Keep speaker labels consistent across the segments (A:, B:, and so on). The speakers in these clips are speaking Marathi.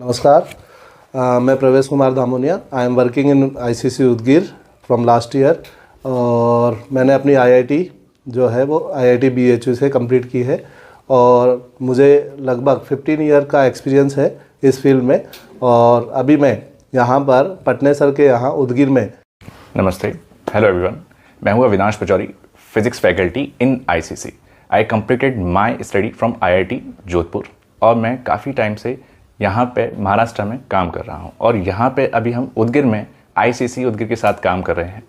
A: नमस्कार। मैं Pravesh Kumar Dhamoniya. I am working in ICC Udgir from last year और मैंने अपनी आईआईटी जो है वो आईआईटी बीएचयू से कंप्लीट की है। और मुझे लगभग 15 ईयर का एक्सपीरियंस है इस फ़ील्ड में। और अभी मैं यहाँ पर पटने सर के यहाँ उदगीर में।
B: नमस्ते। हेलो एवरीवन मैं हूँ Avinash Pachauri physics faculty in ICC I completed my study from IIT Jodhpur. और मैं काफ़ी टाइम से यहाँ पे महाराष्ट्र में काम कर रहा हूँ। और यहाँ पे अभी हम उदगिर में आईसीसी उदगिर के साथ काम कर रहे हैं।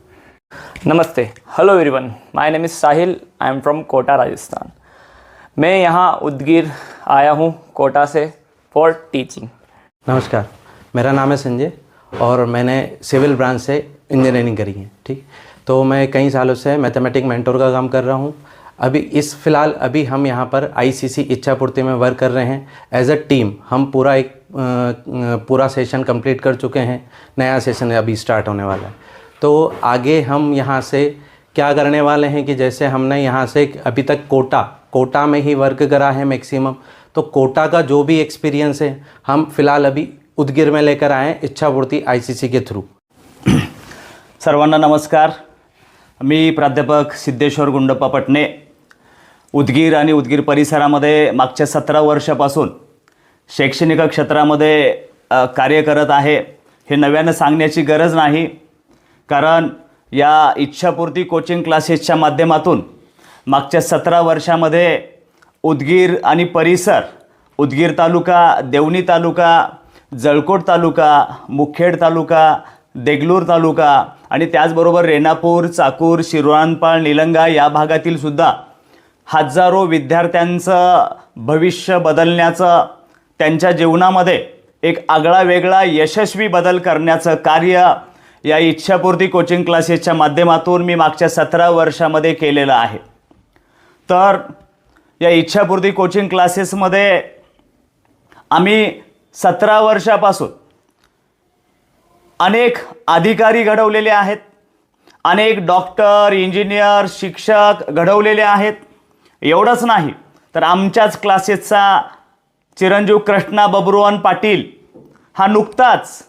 C: नमस्ते। Hello everyone my name is Sahil I am from Kota Rajasthan मैं यहाँ उदगीर आया हूँ कोटा से फॉर टीचिंग
D: नमस्कार। मेरा नाम है संजय और मैंने सिविल ब्रांच से इंजीनियरिंग करी है, ठीक? तो मैं कई सालों से मैथमेटिक मेंटोर का काम कर रहा हूँ। अभी इस फ़िलहाल अभी हम यहाँ पर आईसीसी इच्छापूर्ति में वर्क कर रहे हैं। एज अ टीम हम पूरा एक पूरा सेशन कंप्लीट कर चुके हैं। नया सेशन अभी स्टार्ट होने वाला है। तो आगे हम यहाँ से क्या करने वाले हैं कि जैसे हमने यहाँ से अभी तक कोटा कोटा में ही वर्क करा है मैक्सिमम तो कोटा का जो भी एक्सपीरियंस है, हम फ़िलहाल अभी उदगिर में लेकर आए इच्छापूर्ति आईसीसी के थ्रू
E: सर्वांना नमस्कार। मी प्राध्यापक सिद्धेश्वर गुंडप्पा पटणे उदगीर आणि उदगीर परिसरामध्ये मागच्या सतरा वर्षापासून शैक्षणिक क्षेत्रामध्ये कार्य करत आहे हे नव्यानं सांगण्याची गरज नाही. कारण या इच्छापूर्ती कोचिंग क्लासेसच्या माध्यमातून मागच्या सतरा वर्षामध्ये उदगीर आणि परिसर उदगीर तालुका देवणी तालुका जळकोट तालुका मुखेड तालुका देगलूर तालुका आणि त्याचबरोबर रेणापूर चाकूर शिरवानपाळ निलंगा या भागातील सुद्धा हजारो विद्यार्थ्यांचं भविष्य बदलण्याचं त्यांच्या जीवनामध्ये एक आगळा वेगळा यशस्वी बदल करण्याचं कार्य या इच्छापूर्ती कोचिंग क्लासेसच्या माध्यमातून मी मागच्या सतरा वर्षामध्ये केलेलं आहे. तर या इच्छापूर्ती कोचिंग क्लासेसमध्ये आम्ही सतरा वर्षापासून अनेक अधिकारी घडवलेले आहेत अनेक डॉक्टर इंजिनियर शिक्षक घडवलेले आहेत. एवढंच नाही. तर आमच्याच क्लासेसचा चिरंजीव कृष्णा बबरुवन पाटील हा नुकताच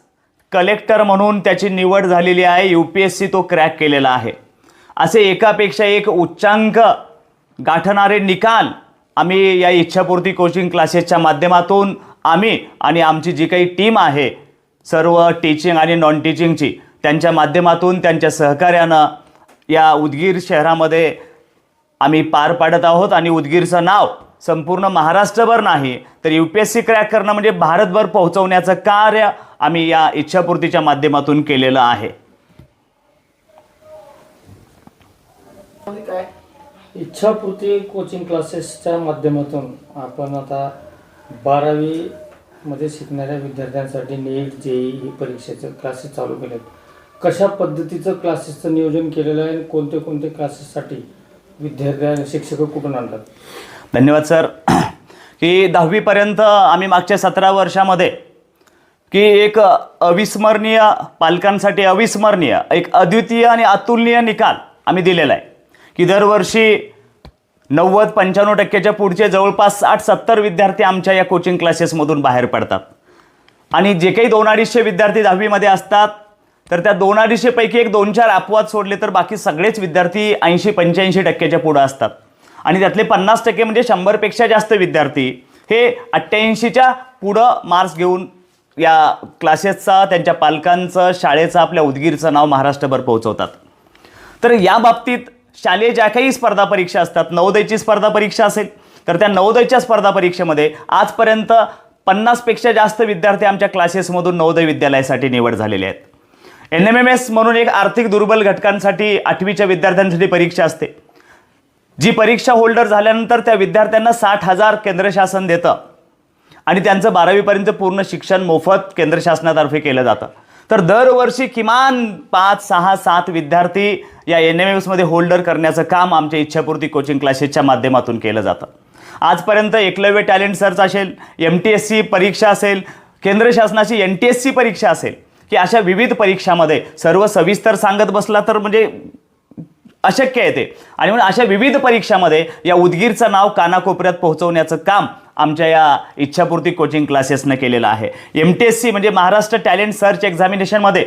E: कलेक्टर म्हणून त्याची निवड झालेली आहे. यू पी एस सी तो क्रॅक केलेला आहे. असे एकापेक्षा एक उच्चांक गाठणारे निकाल आम्ही या इच्छापूर्ती कोचिंग क्लासेसच्या माध्यमातून आम्ही आणि आमची जी काही टीम आहे सर्व टीचिंग आणि नॉन टीचिंगची त्यांच्या माध्यमातून त्यांच्या सहकार्यानं या उदगीर शहरामध्ये आम्ही पार पाडत आहोत आणि उदगीरचं नाव संपूर्ण महाराष्ट्रभर नाही तर U P S C crack करणं म्हणजे भारतभर पोहोचवण्याचं कार्य आम्ही या इच्छापूर्तीच्या माध्यमातून केलेलं आहे.
F: इच्छापूर्ती कोचिंग क्लासेसच्या माध्यमातून आपण आता बारावी मध्ये शिकणाऱ्या विद्यार्थ्यांसाठी नीट जेई ही परीक्षेचे क्लासेस चालू केलेत. कशा पद्धतीचं क्लासेसचं नियोजन केलेलं आहे आणि कोणते कोणते क्लासेससाठी विद्यार्थी शिक्षक कुठून आणतात?
E: धन्यवाद सर. की दहावीपर्यंत आम्ही मागच्या सतरा वर्षामध्ये की एक अविस्मरणीय पालकांसाठी अविस्मरणीय एक अद्वितीय आणि अतुलनीय निकाल आम्ही दिलेला आहे. की दरवर्षी नव्वद पंच्याण्णव टक्क्याच्या पुढचे जवळपास साठ सत्तर विद्यार्थी आमच्या या कोचिंग क्लासेसमधून बाहेर पडतात. आणि जे काही दोन अडीचशे विद्यार्थी दहावीमध्ये असतात तर त्या दोन अडीचशेपैकी एक दोन चार अपवाद सोडले तर बाकी सगळेच विद्यार्थी ऐंशी पंच्याऐंशी टक्क्याच्या पुढं असतात. आणि त्यातले पन्नास टक्के म्हणजे शंभरपेक्षा जास्त विद्यार्थी हे अठ्ठ्याऐंशीच्या पुढं मार्क्स घेऊन या क्लासेसचा त्यांच्या पालकांचं शाळेचं आपल्या उदगीरचं नाव महाराष्ट्रभर पोहोचवतात. तर या बाबतीत शालेय ज्या काही स्पर्धा परीक्षा असतात नवोदयची स्पर्धा परीक्षा असेल तर त्या नवोदयच्या स्पर्धा परीक्षेमध्ये आजपर्यंत पन्नासपेक्षा जास्त विद्यार्थी आमच्या क्लासेसमधून नवोदय विद्यालयासाठी निवड झालेले आहेत. एन एम एम एस म्हणून एक आर्थिक दुर्बल घटकांसाठी आठवीच्या विद्यार्थ्यांसाठी परीक्षा असते. जी परीक्षा होल्डर झाल्यानंतर त्या विद्यार्थ्यांना साठ हजार केंद्र शासन देतं. आणि त्यांचं बारावीपर्यंत पूर्ण शिक्षण मोफत केंद्र शासनातर्फे केलं जातं. तर दरवर्षी किमान पाच सहा सात विद्यार्थी या एन एम एसमध्ये होल्डर करण्याचं काम आमच्या इच्छापूर्ती कोचिंग क्लासेसच्या माध्यमातून केलं जातं. आजपर्यंत एकलव्य टॅलेंट सर्च असेल एम टी एस सी परीक्षा असेल केंद्र शासनाची एन टी एस सी परीक्षा असेल की अशा विविध परीक्षामध्ये सर्व सविस्तर सांगत बसला तर म्हणजे अशक्य आहे ते. आणि म्हणून अशा विविध परीक्षामध्ये या उदगीरचं नाव कानाकोपऱ्यात पोहोचवण्याचं काम आमच्या या इच्छापूर्ती कोचिंग क्लासेसनं केलेलं आहे. एम टी एस सी म्हणजे महाराष्ट्र टॅलेंट सर्च एक्झामिनेशनमध्ये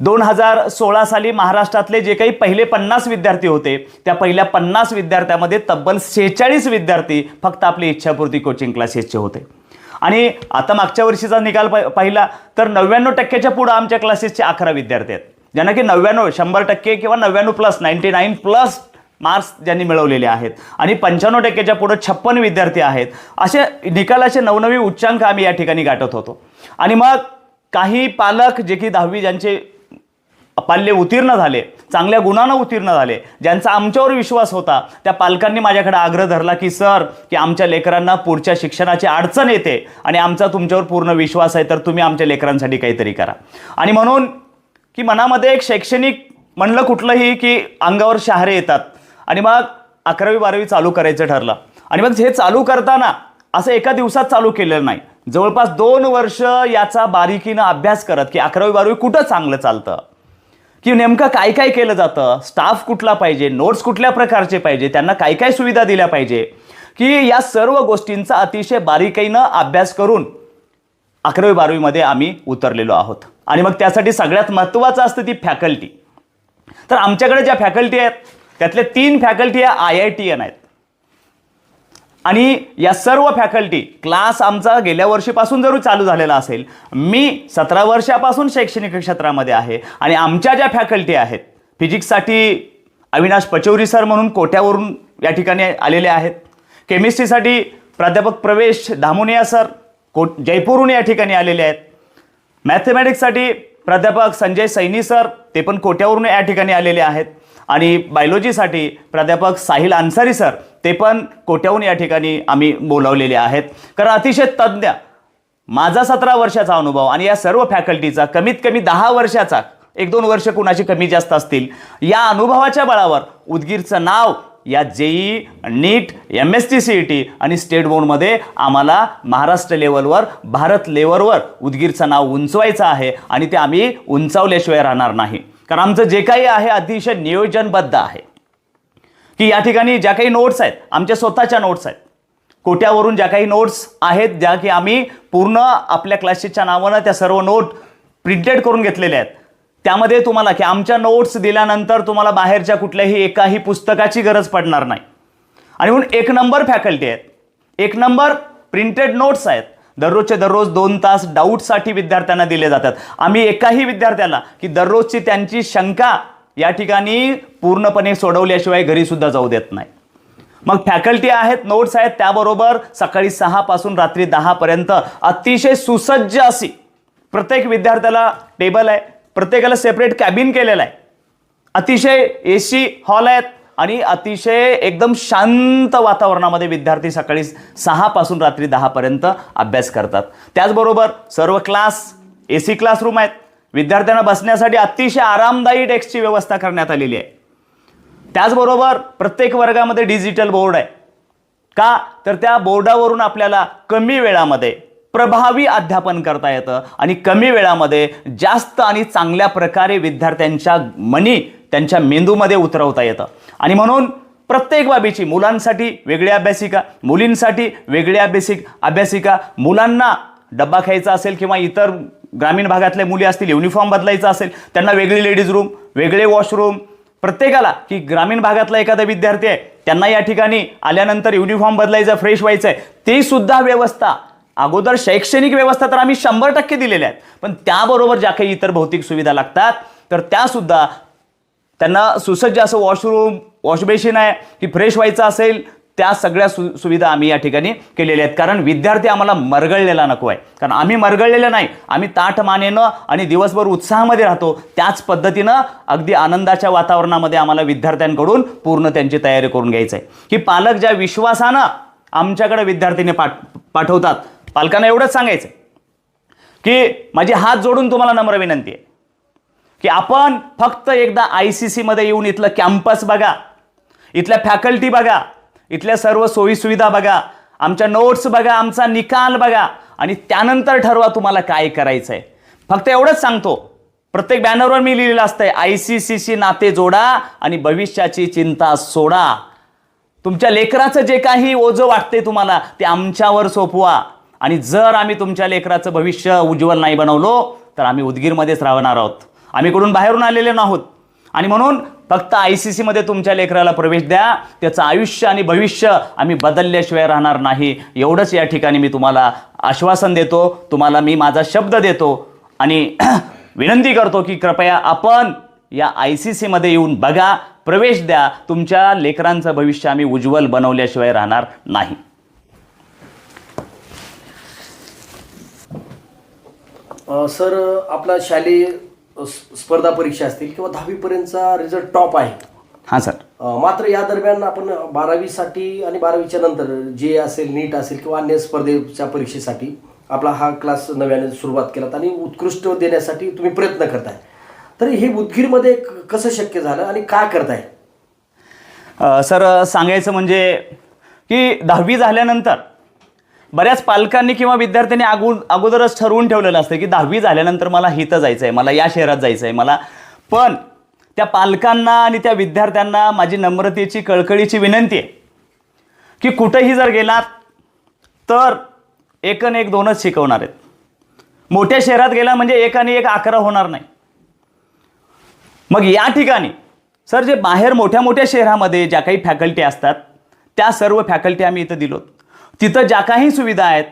E: दोन हजार सोळा साली महाराष्ट्रातले जे काही पहिले पन्नास विद्यार्थी होते त्या पहिल्या पन्नास विद्यार्थ्यामध्ये तब्बल सेहेचाळीस विद्यार्थी फक्त आपली इच्छापूर्ती कोचिंग क्लासेसचे होते. आणि आता मागच्या वर्षीचा निकाल पाहिला तर नव्याण्णव टक्क्याच्या पुढं आमच्या क्लासेसचे अकरा विद्यार्थी आहेत. ज्यांना की नव्याण्णव शंभर टक्के किंवा नव्याण्णव plus ninety nine plus marks ज्यांनी मिळवलेले आहेत. आणि पंच्याण्णव टक्क्याच्या पुढं छप्पन विद्यार्थी आहेत. असे निकालाचे नवनवी उच्चांक आम्ही या ठिकाणी गाठत होतो. आणि मग काही पालक जे की दहावी ज्यांचे पाल्य उत्तीर्ण झाले चांगल्या गुणानं उत्तीर्ण झाले ज्यांचा आमच्यावर विश्वास होता त्या पालकांनी माझ्याकडे आग्रह धरला की सर की आमच्या लेकरांना पुढच्या शिक्षणाची अडचण येते आणि आमचा तुमच्यावर पूर्ण विश्वास आहे तर तुम्ही आमच्या लेकरांसाठी काहीतरी करा. आणि म्हणून की मनामध्ये एक शैक्षणिक म्हणलं कुठलंही की अंगावर शहारे येतात. आणि मग अकरावी बारावी चालू करायचं ठरलं. आणि मग हे चालू करताना असं एका दिवसात चालू केलेलं नाही. जवळपास दोन वर्ष याचा बारीकीनं अभ्यास करत की अकरावी बारावी कुठं चांगलं चालतं? की नेमकं काय काय केलं जातं? स्टाफ कुठला पाहिजे? नोट्स कुठल्या प्रकारचे पाहिजे? त्यांना काय काय सुविधा दिल्या पाहिजे? की या सर्व गोष्टींचा अतिशय बारीकीनं अभ्यास करून अकरावी बारावीमध्ये आम्ही उतरलेलो आहोत. आणि मग त्यासाठी सगळ्यात महत्त्वाचं असतं ती फॅकल्टी. तर आमच्याकडे ज्या फॅकल्टी आहेत त्यातल्या तीन फॅकल्टी या आय आय टी एन आहेत. आणि या सर्व फॅकल्टी क्लास आमचा गेल्या वर्षीपासून जरूर चालू झालेला असेल. मी सतरा वर्षापासून शैक्षणिक क्षेत्रामध्ये आहे आणि आमच्या ज्या फॅकल्टी आहेत फिजिक्ससाठी अविनाश पचौरी सर म्हणून कोट्यावरून या ठिकाणी आलेले आहेत. केमिस्ट्रीसाठी प्राध्यापक प्रवेश धामुनिया सर कोट जयपूरहून या ठिकाणी आलेले आहेत. मॅथमॅटिक्ससाठी प्राध्यापक संजय सैनी सर ते पण कोट्यावरून या ठिकाणी आलेले आहेत. आणि बायोलॉजीसाठी प्राध्यापक साहिल अन्सारी सर ते पण कोट्याहून या ठिकाणी आम्ही बोलावलेले आहेत. कारण अतिशय तज्ज्ञ माझा सतरा वर्षाचा अनुभव आणि या सर्व फॅकल्टीचा कमीत कमी दहा वर्षाचा एक दोन वर्ष कुणाची कमी जास्त असतील या अनुभवाच्या बळावर उदगीरचं नाव या JEE NEET M S T C E T आणि स्टेट बोर्डमध्ये आम्हाला महाराष्ट्र लेवलवर भारत लेवलवर उदगीरचं नाव उंचवायचं आहे आणि ते आम्ही उंचावल्याशिवाय राहणार नाही. कारण आमचं जे काही आहे अतिशय नियोजनबद्ध आहे. की या ठिकाणी ज्या काही नोट्स आहेत आमच्या स्वतःच्या नोट्स आहेत. कोट्यावरून ज्या काही नोट्स आहेत ज्या की आम्ही पूर्ण आपल्या क्लासेसच्या नावानं त्या सर्व नोट प्रिंटेड करून घेतलेल्या आहेत. त्यामध्ये तुम्हाला की आमच्या नोट्स दिल्यानंतर तुम्हाला बाहेरच्या कुठल्याही एकाही पुस्तकाची गरज पडणार नाही. आणि म्हणून एक नंबर फॅकल्टी आहेत. एक नंबर प्रिंटेड नोट्स आहेत. दररोजचे दररोज दोन तास डाऊटसाठी विद्यार्थ्यांना दिले जातात. आम्ही एकाही विद्यार्थ्याला की दररोजची त्यांची शंका या ठिकाणी पूर्णपणे सोडवल्याशिवाय घरीसुद्धा जाऊ देत नाही. मग फॅकल्टी आहेत नोट्स आहेत त्याबरोबर सकाळी सहापासून रात्री दहापर्यंत अतिशय सुसज्ज अशी प्रत्येक विद्यार्थ्याला टेबल आहे. प्रत्येकाला सेपरेट कॅबिन केलेलं आहे. अतिशय ए सी हॉल आहेत. आणि अतिशय एकदम शांत वातावरणामध्ये विद्यार्थी सकाळी सहापासून रात्री दहापर्यंत अभ्यास करतात. त्याचबरोबर सर्व क्लास ए सी क्लासरूम आहेत. विद्यार्थ्यांना बसण्यासाठी अतिशय आरामदायी डेस्कची व्यवस्था करण्यात आलेली आहे. त्याचबरोबर प्रत्येक वर्गामध्ये डिजिटल बोर्ड आहे. का? तर त्या बोर्डावरून आपल्याला कमी वेळामध्ये प्रभावी अध्यापन करता येतं आणि कमी वेळामध्ये जास्त आणि चांगल्या प्रकारे विद्यार्थ्यांच्या मनी त्यांच्या मेंदूमध्ये उतरवता येतं. आणि म्हणून प्रत्येक बाबीची मुलांसाठी वेगळी अभ्यासिका मुलींसाठी वेगळी अभ्यासिक अभ्यासिका मुलांना डब्बा खायचा असेल किंवा इतर ग्रामीण भागातल्या मुली असतील युनिफॉर्म बदलायचा असेल त्यांना वेगळी लेडीज रूम वेगळे वॉशरूम प्रत्येकाला की ग्रामीण भागातला एखादा विद्यार्थी आहे त्यांना या ठिकाणी आल्यानंतर युनिफॉर्म बदलायचा फ्रेश व्हायचं आहे ती सुद्धा व्यवस्था. अगोदर शैक्षणिक व्यवस्था तर आम्ही शंभर टक्के दिलेल्या आहेत. पण त्याबरोबर ज्या काही इतर भौतिक सुविधा लागतात तर त्यासुद्धा त्यांना सुसज्ज असं वॉशरूम वॉशबेसिन आहे की फ्रेश व्हायचं असेल त्या सगळ्या सु सुविधा आम्ही या ठिकाणी केलेल्या आहेत. कारण विद्यार्थी आम्हाला मरगळलेला नको आहे. कारण आम्ही मरगळलेलं नाही. आम्ही ताठ मानेनं आणि दिवसभर उत्साहामध्ये राहतो. त्याच पद्धतीनं अगदी आनंदाच्या वातावरणामध्ये आम्हाला विद्यार्थ्यांकडून पूर्ण त्यांची तयारी करून घ्यायचं आहे. की पालक ज्या विश्वासानं आमच्याकडे विद्यार्थीने पाठ पाठवतात पालकांना एवढंच सांगायचं की माझी हात जोडून तुम्हाला नम्र विनंती आहे. की आपण फक्त एकदा आय सी सीमध्ये येऊन इथलं कॅम्पस बघा इथल्या फॅकल्टी बघा इथल्या सर्व सोयीसुविधा बघा आमच्या नोट्स बघा आमचा निकाल बघा आणि त्यानंतर ठरवा तुम्हाला काय करायचं आहे फक्त एवढंच सांगतो प्रत्येक बॅनरवर मी लिहिलेलं असतंय आय सी सी नाते जोडा आणि भविष्याची चिंता सोडा. तुमच्या लेकराचं जे काही ओझं वाटते तुम्हाला ते आमच्यावर सोपवा. आणि जर आम्ही तुमच्या लेकराचं भविष्य उज्ज्वल नाही बनवलो तर आम्ही उदगीरमध्येच राहणार आहोत. आम्ही कुठून बाहेरून आलेले नाहोत. आणि म्हणून फक्त आय सी सीमध्ये तुमच्या लेकराला प्रवेश द्या. त्याचं आयुष्य आणि भविष्य आम्ही बदलल्याशिवाय राहणार नाही. एवढंच या ठिकाणी मी तुम्हाला आश्वासन देतो. तुम्हाला मी माझा शब्द देतो. आणि विनंती करतो की कृपया आपण या आय सी सीमध्ये येऊन बघा. प्रवेश द्या. तुमच्या लेकरांचं भविष्य आम्ही उज्ज्वल बनवल्याशिवाय राहणार नाही.
G: सर आपला शालेय स्पर्धा परीक्षा असतील किंवा दहावीपर्यंतचा रिझल्ट टॉप आहे.
E: हां सर.
G: मात्र या दरम्यान आपण बारावीसाठी आणि बारावीच्या नंतर जे असेल नीट असेल किंवा अन्य स्पर्धेच्या परीक्षेसाठी आपला हा क्लास नव्याने सुरुवात केलात आणि उत्कृष्ट देण्यासाठी तुम्ही प्रयत्न करताय. तर हे उदगीरमध्ये कसं शक्य झालं आणि काय करताय?
E: सर सांगायचं म्हणजे की दहावी झाल्यानंतर बऱ्याच पालकांनी किंवा विद्यार्थ्यांनी अगो अगोदरच ठरवून ठेवलेलं असतं की दहावी झाल्यानंतर मला हिथं जायचं आहे मला या शहरात जायचं आहे मला पण त्या पालकांना आणि त्या विद्यार्थ्यांना माझी नम्रतेची कळकळीची विनंती आहे की कुठंही जर गेलात तर एक आणि एक दोनच शिकवणार आहेत. मोठ्या शहरात गेला म्हणजे एक आणि एक अकरा होणार नाही. मग या ठिकाणी सर जे बाहेर मोठ्या मोठ्या शहरामध्ये ज्या काही फॅकल्टी असतात त्या सर्व फॅकल्टी आम्ही इथं दिलोत. तिथं ज्या काही सुविधा आहेत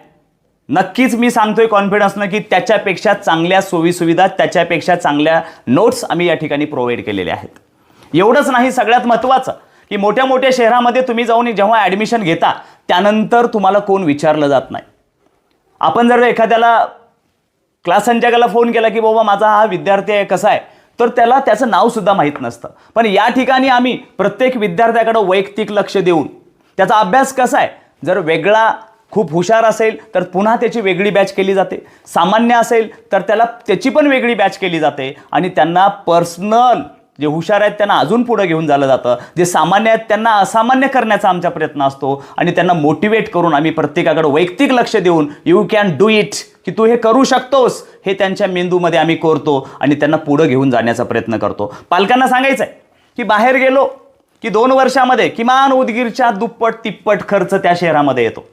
E: नक्कीच मी सांगतोय कॉन्फिडन्सनं की त्याच्यापेक्षा चांगल्या सोयीसुविधा त्याच्यापेक्षा चांगल्या नोट्स आम्ही या ठिकाणी प्रोव्हाइड केलेल्या आहेत. एवढंच नाही सगळ्यात महत्त्वाचं की मोठ्या मोठ्या शहरामध्ये तुम्ही जाऊन जेव्हा ॲडमिशन घेता त्यानंतर तुम्हाला कोण विचारलं जात नाही. आपण जर एखाद्याला क्लास संचालकाला फोन केला की बाबा माझा हा विद्यार्थी आहे कसा आहे तर त्याला त्याचं नावसुद्धा माहीत नसतं. पण या ठिकाणी आम्ही प्रत्येक विद्यार्थ्याकडं वैयक्तिक लक्ष देऊन त्याचा अभ्यास कसा आहे जर वेगळा खूप हुशार असेल तर पुन्हा त्याची वेगळी बॅच केली जाते. सामान्य असेल तर त्याला त्याची पण वेगळी बॅच केली जाते. आणि त्यांना पर्सनल जे हुशार आहेत त्यांना अजून पुढे घेऊन झालं जातं. जे सामान्य आहेत त्यांना असामान्य करण्याचा आमचा प्रयत्न असतो. आणि त्यांना मोटिवेट करून आम्ही प्रत्येकाकडे वैयक्तिक लक्ष देऊन यू कॅन डू इट की तू हे करू शकतोस. हे त्यांच्या मेंदूमध्ये आम्ही करतो आणि त्यांना पुढं घेऊन जाण्याचा प्रयत्न करतो. पालकांना सांगायचं आहे की बाहेर गेलो की दोन वर्षामध्ये किमान उदगीरच्या दुप्पट तिप्पट खर्च त्या शहरामध्ये येतो.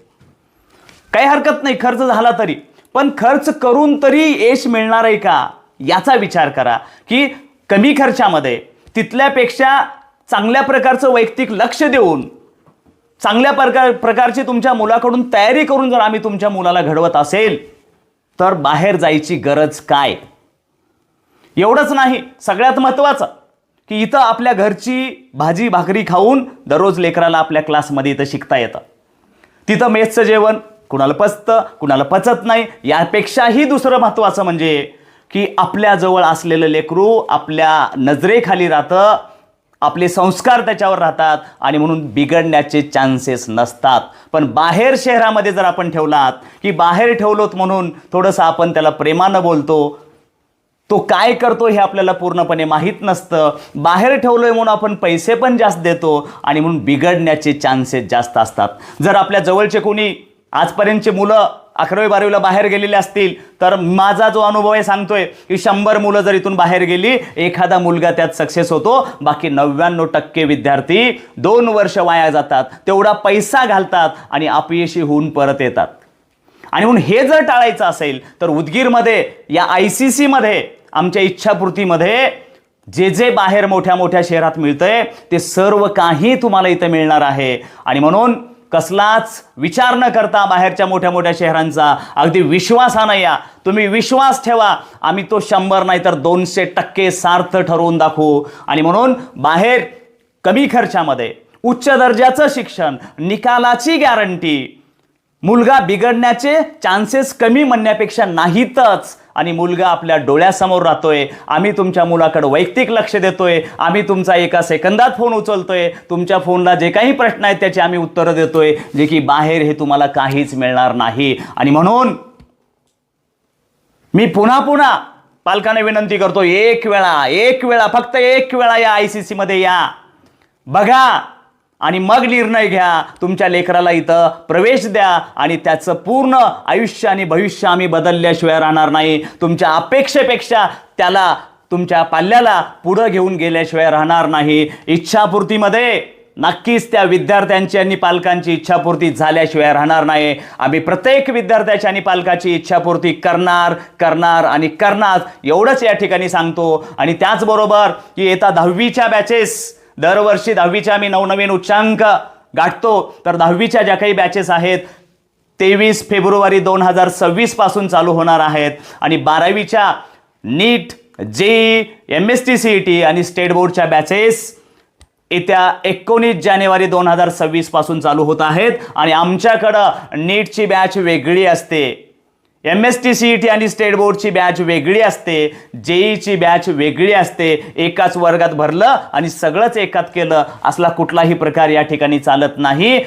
E: काही हरकत नाही खर्च झाला तरी. पण खर्च करून तरी यश मिळणार आहे का? याचा विचार करा की कमी खर्चामध्ये तिथल्यापेक्षा चांगल्या प्रकारचं वैयक्तिक लक्ष देऊन चांगल्या प्रकार प्रकारची तुमच्या मुलाकडून तयारी करून जर आम्ही तुमच्या मुलाला घडवत असेल तर बाहेर जायची गरज काय? एवढंच नाही सगळ्यात महत्त्वाचं की इथं आपल्या घरची भाजी भाकरी खाऊन दररोज लेकराला आपल्या क्लासमध्ये इथं शिकता येतं. तिथं मेसचं जेवण कुणाला पचतं कुणाला पचत नाही यापेक्षाही दुसरं महत्त्वाचं म्हणजे की आपल्याजवळ असलेलं लेकरू आपल्या नजरेखाली राहतं आपले संस्कार त्याच्यावर राहतात आणि म्हणून बिघडण्याचे चान्सेस नसतात. पण बाहेर शहरामध्ये जर आपण ठेवलात की बाहेर ठेवलोत म्हणून थोडंसं आपण त्याला प्रेमानं बोलतो तो काय करतो हे आपल्याला पूर्णपणे माहीत नसतं. बाहेर ठेवलोय म्हणून आपण पैसे पण जास्त देतो आणि म्हणून बिघडण्याचे चान्सेस जास्त असतात. जर आपल्या जवळचे कोणी आजपर्यंतचे मुलं अकरावी बारावीला बाहेर गेलेले असतील तर माझा जो अनुभव आहे सांगतोय की शंभर मुलं जर इथून बाहेर गेली एखादा मुलगा त्यात सक्सेस होतो बाकी नव्याण्णव टक्के विद्यार्थी दोन वर्ष वाया जातात तेवढा पैसा घालतात आणि अपयशी होऊन परत येतात. आणि म्हणून हे जर टाळायचं असेल तर उदगीरमध्ये या आय सी सीमध्ये आमच्या इच्छापूर्तीमध्ये जे जे बाहेर मोठ्या मोठ्या शहरात मिळतंय ते सर्व काही तुम्हाला इथं मिळणार आहे. आणि म्हणून कसलाच विचार न करता बाहेरच्या मोठ्या मोठ्या शहरांचा अगदी विश्वासानं या. तुम्ही विश्वास ठेवा. आम्ही तो शंभर नाही तर दोनशे टक्के सार्थ ठरवून दाखवू. आणि म्हणून बाहेर कमी खर्चामध्ये उच्च दर्जाचं शिक्षण निकालाची गॅरंटी मुलगा बिघडण्याचे चान्सेस कमी म्हणण्यापेक्षा नाहीतच. आणि मुलगा आपल्या डोळ्यासमोर राहतोय. आम्ही तुमच्या मुलाकडे वैयक्तिक लक्ष देतोय. आम्ही तुमचा एका सेकंदात फोन उचलतोय. तुमच्या फोनला जे काही प्रश्न आहेत त्याची आम्ही उत्तरं देतोय जे की बाहेर हे तुम्हाला काहीच मिळणार नाही. आणि म्हणून मी पुन्हा पुन्हा पालकाने विनंती करतो एक वेळा एक वेळा फक्त एक वेळा या आय सी सीमध्ये या. बघा आणि मग निर्णय घ्या. तुमच्या लेकराला इथं प्रवेश द्या आणि त्याचं पूर्ण आयुष्य आणि भविष्य आम्ही बदलल्याशिवाय राहणार नाही. तुमच्या अपेक्षेपेक्षा त्याला तुमच्या पाल्याला पुढं घेऊन गेल्याशिवाय राहणार नाही. इच्छापूर्तीमध्ये नक्कीच त्या विद्यार्थ्यांची आणि पालकांची इच्छापूर्ती झाल्याशिवाय राहणार नाही. आम्ही प्रत्येक विद्यार्थ्याची आणि पालकाची इच्छापूर्ती करणार करणार आणि करणार एवढंच या ठिकाणी सांगतो. आणि त्याचबरोबर की येता दहावीच्या बॅचेस दरवर्षी दहावीच्या आम्ही नवनवीन उच्चांक गाठतो. तर दहावीच्या ज्या काही बॅचेस आहेत तेवीस फेब्रुवारी दोन हजार सव्वीसपासून चालू होणार आहेत. आणि बारावीच्या NEET JEE M S T C E T आणि स्टेट बोर्डच्या बॅचेस येत्या एकोणीस जानेवारी दोन हजार सव्वीसपासून चालू होत आहेत. आणि आमच्याकडं नीटची बॅच वेगळी असते. M S T C E T आणि स्टेट बोर्डची बॅच वेगळी असते. जेईची बॅच वेगळी असते. एकाच वर्गात भरलं आणि सगळंच एकात केलं. असला कुठलाही प्रकार या ठिकाणी चालत नाही.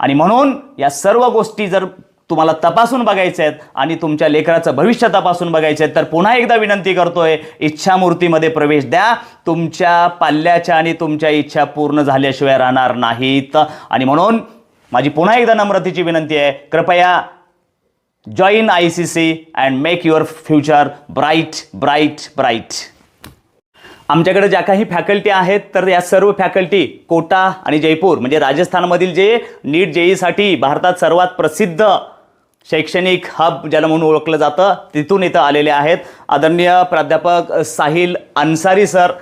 E: आणि म्हणून या सर्व गोष्टी जर तुम्हाला तपासून बघायच्या आहेत आणि तुमच्या लेकराचं भविष्य तपासून बघायचं आहे तर पुन्हा एकदा विनंती करतोय इच्छामूर्तीमध्ये प्रवेश द्या. तुमच्या पाल्याच्या आणि तुमच्या इच्छा पूर्ण झाल्याशिवाय राहणार नाहीत. आणि म्हणून माझी पुन्हा एकदा नम्रतेची विनंती आहे. कृपया join I C C and make your future bright bright bright आमच्याकडे ज्या काही फॅकल्टी आहेत तर या सर्व फॅकल्टी कोटा आणि जयपूर म्हणजे राजस्थानमधील जे नीट जेईसाठी भारतात सर्वात प्रसिद्ध शैक्षणिक हब ज्याला म्हणून ओळखलं जातं तिथून इथं आलेले आहेत. आदरणीय प्राध्यापक साहिल अन्सारी सर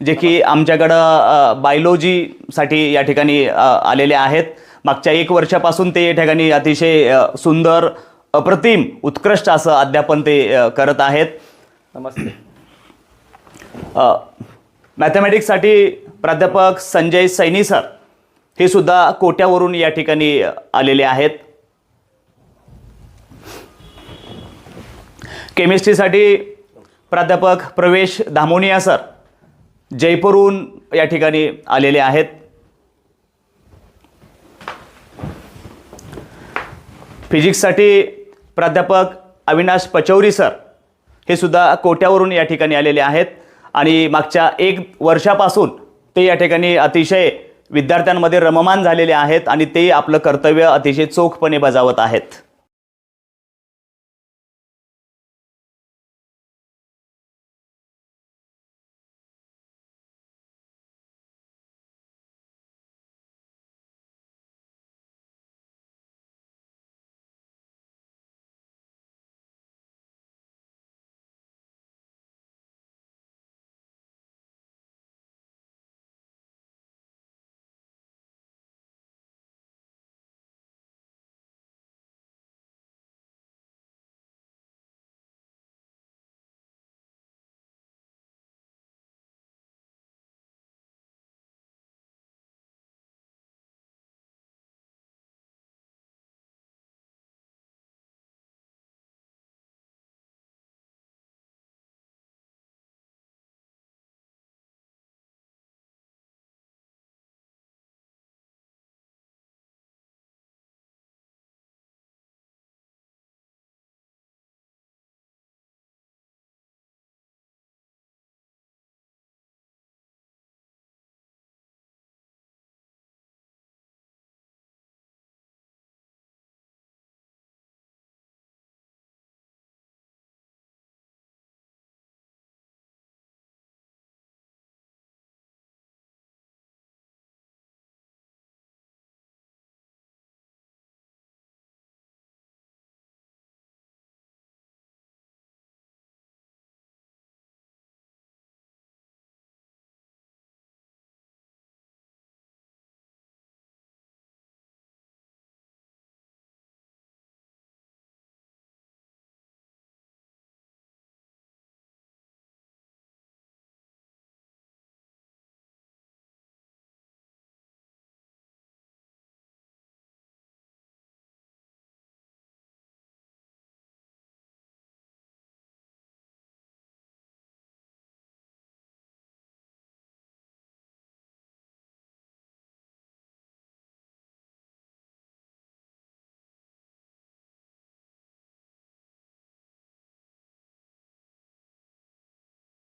E: जे की आमच्याकडं बायोलॉजीसाठी या ठिकाणी आलेले आहेत. मागच्या एक वर्षापासून ते या ठिकाणी अतिशय सुंदर अप्रतिम उत्कृष्ट असं अध्यापन ते करत आहेत.
C: नमस्ते.
E: मॅथमॅटिक्ससाठी प्राध्यापक संजय सैनी सर हे सुद्धा कोट्यावरून या ठिकाणी आलेले आहेत. केमिस्ट्रीसाठी प्राध्यापक प्रवेश धामोनिया सर जयपूरहून या ठिकाणी आलेले आहेत. फिजिक्ससाठी प्राध्यापक अविनाश पचौरी सर हे सुद्धा कोट्यावरून या ठिकाणी आलेले आहेत. आणि मागच्या एक वर्षापासून ते या ठिकाणी अतिशय विद्यार्थ्यांमध्ये रममान झालेले आहेत आणि ते आपलं कर्तव्य अतिशय चोखपणे बजावत आहेत.